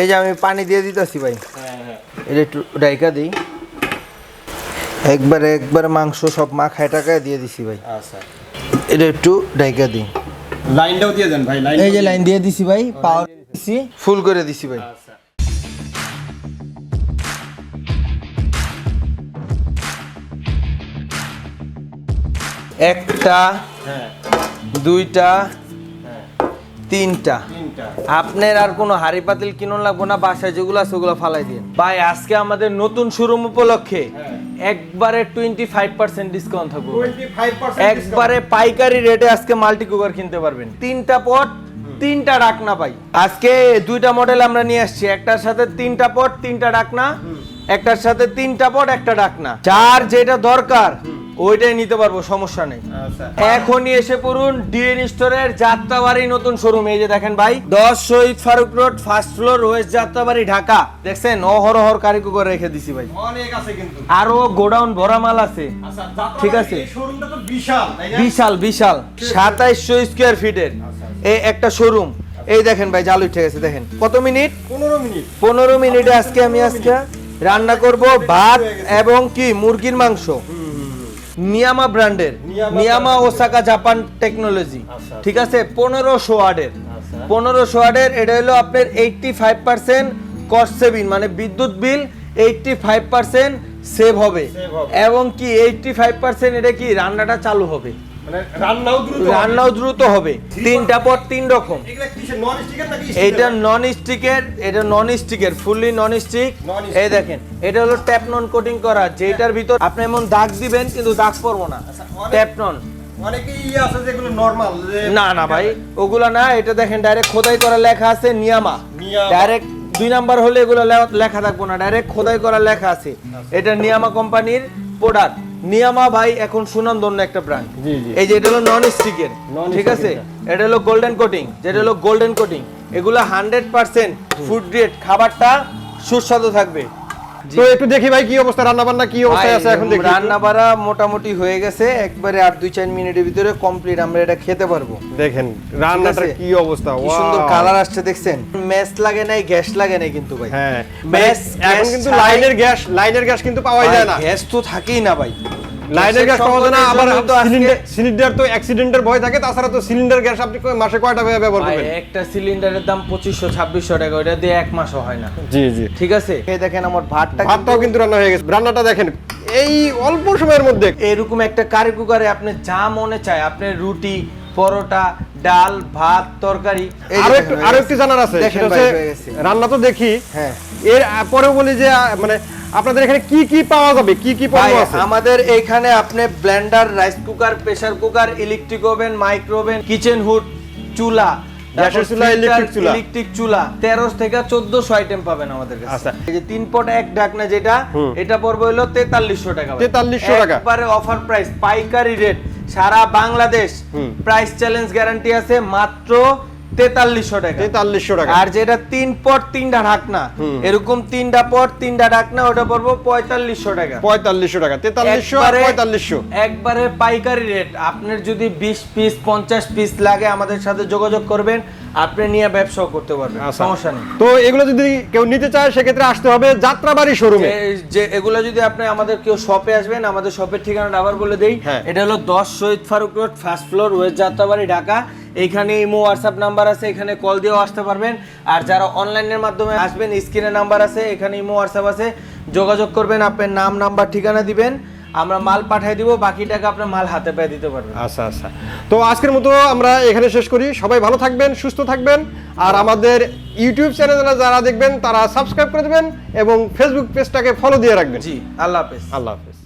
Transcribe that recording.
এই যে আমি পানি দিয়ে দিতেছি ভাই। হ্যাঁ হ্যাঁ। এটা একটু ডাইকা দিই। একবারে একবারে মাংস সব মাখায় টাকায় দিয়ে দিছি ভাই। আচ্ছা। এটা একটু ডাইকা দিই। লাইনটাও দিয়ে দেন ভাই লাইন এই যে লাইন দিয়ে দিছি ভাই পাওয়ার দিছি ফুল করে দিছি ভাই। আচ্ছা। একটা হ্যাঁ। দুইটা তিনটা। আপনার আর কোনো হাড়ি পাতিল কিনুন লাগবো না বাসায় যেগুলো আছে ওগুলো ফালাই দিন। ভাই আজকে আমাদের নতুন শোরুম উপলক্ষে হ্যাঁ। একবারে টোয়েন্টি ফাইভ পার্সেন্ট ডিসকাউন্ট থাকবে একবারে পাইকারি রেটে আজকে মাল্টি কুকার কিনতে পারবেন। তিনটা পট তিনটা ডাকনা পাই আজকে দুইটা মডেল আমরা নিয়ে আসছি একটার সাথে তিনটা পট তিনটা ডাকনা একটার সাথে তিনটা পট একটা ডাকনা। চার যেটা দরকার ওইটাই নিতে পারব সমস্যা নেই। আচ্ছা। এখনই এসে পড়ুন ডিএন স্টোরের যাত্রাবাড়ি নতুন শোরুম। এই যে দেখেন ভাই দশ Shahid Faruk road first floor west Jatrabari Dhaka. দেখছেন অহরহর কারিকুকর রেখে দিছি ভাই। অনেক আছে কিন্তু। আরও গোডাউন ভরা মাল আছে। আচ্ছা ঠিক আছে। বিশাল বিশাল সাতাইশশো স্কোয়ার ফিটের এই একটা শোরুম। এই দেখেন ভাই জাল উঠে গেছে দেখেন। কত মিনিট? পনেরো মিনিট। পনেরো মিনিটে আজকে আমি আজকে রান্না করব ভাত এবং কি? মুরগির মাংস। নিয়ামা ব্র্যান্ডের নিয়ামা ওসাকা জাপান টেকনোলজি আচ্ছা। ঠিক আছে? পনেরোশো ওয়ার্ডের পনেরো পনেরোশো ওয়ার্ডের এটা হলো আপনার eighty five percent cost saving মানে বিদ্যুৎ bill eighty five percent save হবে। এবং কি এইটটি ফাইভ পার্সেন্ট এটা কি রান্নাটা চালু হবে? রান্নাও দ্রুত হবে। তিনটা পর তিন রকম। কিসের নন স্টিকার এটা নন স্টিকের ফুললি নন স্টিক। এই দেখেন এটা হলো ট্যাপ নন কোটিং করা যেটার ভিতর আপনি এমন দাগ দিবেন কিন্তু দাগ পড়ব না। আচ্ছা, ট্যাপ নন অনেকেই ইয়ে না না ভাই ওগুলা না এটা দেখেন ডাইরেক্ট খোদাই করা লেখা আছে নিয়ামা। নিয়ামা। ডাইরেক্ট দুই নাম্বার হলে এগুলো লেখা থাকব না ডাইরেক্ট খোদাই করা লেখা আছে। আচ্ছা। এটা নিয়ামা কোম্পানির প্রোডাক্ট নিয়ামা ভাই এখন সুনামধন্য একটা ব্র্যান্ড। এই যে এটা হলো নন স্টিকের ঠিক আছে? এটা। হলো গোল্ডেন কোটিং যেটা হলো গোল্ডেন কোটিং এগুলো হান্ড্রেড পার্সেন্ট ফুড গ্রেড খাবারটা সুস্বাদু থাকবে। তো একটু দেখি ভাই কি অবস্থা রান্না বান্না কি অবস্থায় আছে এখন দেখি রান্না বাড়া মোটামুটি হয়ে গেছে একবারে আর দুই চার মিনিটের ভিতরে কমপ্লিট আমরা এটা খেতে পারব। দেখেন রান্নাটার কি অবস্থা কি সুন্দর কালার আসছে দেখছেন? ম্যাচ লাগে নাই গ্যাস লাগে নাই কিন্তু ভাই। হ্যাঁ ম্যাচ এখন কিন্তু লাইনের গ্যাস লাইনের গ্যাস কিন্তু পাওয়াই যায় না। গ্যাস তো থাকেই না ভাই। লাইনের গ্যাস পাওয়া যায় না আবার তো সিলিন্ডার সিলিন্ডার তো অ্যাক্সিডেন্টের ভয় থাকে তাছাড়া তো সিলিন্ডার গ্যাস আপনি মাসে কয়টা ভাবে ব্যবহার করবেন? একটা সিলিন্ডারের দাম পঁচিশশো ছাব্বিশশো টাকা ওটা দিয়ে এক মাসও হয় না। জি জি। ঠিক আছে? এই দেখেন আমার ভাতটা ভাতটাও কিন্তু রান্না হয়ে গেছে। রান্নাটা দেখেন এই অল্প সময়ের মধ্যে এরকম একটা কারি কুকারে আপনি যা মনে চায় আপনি রুটি পরোটা ডাল ভাত তরকারি আরও একটু আরও একটু জানার আছে সেটা হচ্ছে রান্না তো দেখি। হ্যাঁ। এর পরেও বলি যে মানে আপনাদের এখানে কি কি পাওয়া যাবে কি কি পণ্য আছে আমাদের এখানে আপনি blender rice cooker pressure cooker electric oven micro oven kitchen hood চুলা গ্যাসের চুলা, electric চুলা। ইলেকট্রিক চুলা থেকে আইটেম পাবেন আমাদের কাছে আচ্ছা। এই যে তিন পট এক ঢাকনা যেটা এটা পড়বে হলো তেতাল্লিশশো টাকা ভাই। 4300 টাকা। একবারে অফার প্রাইস পাইকারি রেট সারা বাংলাদেশ প্রাইস চ্যালেঞ্জ গ্যারান্টি আছে মাত্র তেতাল্লিশশো টাকা। তেতাল্লিশশো টাকা। আর যেটা তিন পট তিনটা ঢাকনা। এরকম তিনটা পট তিনটা ঢাকনা ওটা পড়ব পঁয়তাল্লিশশো টাকা। পঁয়তাল্লিশশো টাকা। তেতাল্লিশশো পঁয়তাল্লিশশো। একবারে পাইকারি রেট আপনার যদি বিশ পিস পঞ্চাশ পিস লাগে আমাদের সাথে যোগাযোগ করবেন। আপনি নিয়ে ব্যবসাও করতে পারবেন আচ্ছা। সমস্যা নেই। তো এগুলো যদি কেউ নিতে চায় সেক্ষেত্রে আসতে হবে যাত্রাবাড়ি শোরুমে যে- এগুলো যদি আপনি আমাদের কেউ শপে আসবেন আমাদের শপের ঠিকানাটা আবার বলে দেই। হ্যাঁ। এটা হলো দশ Shahid Faruk road first floor west Jatrabari Dhaka. এইখানে ইমো হোয়াটসঅ্যাপ নাম্বার আছে এখানে কল দিয়েও আসতে পারবেন। আর যারা অনলাইনের মাধ্যমে আসবেন স্ক্রিনে নাম্বার আছে এখানে ইমো হোয়াটসঅ্যাপ আছে। যোগাযোগ করবেন আপনার নাম নাম্বার ঠিকানা দিবেন। আমরা মাল পাঠিয়ে দিব বাকি টাকা আপনার মাল হাতে পেয়ে দিতে পারবেন। আচ্ছা আচ্ছা। তো আজকের মতো আমরা এখানে শেষ করি। সবাই ভালো থাকবেন সুস্থ থাকবেন। আর আমাদের ইউটিউব চ্যানেলে যারা দেখবেন তারা সাবস্ক্রাইব করে দেবেন এবং ফেসবুক পেজটাকে ফলো দিয়ে রাখবেন। জি আল্লাহ হাফেজ। আল্লাহ হাফেজ।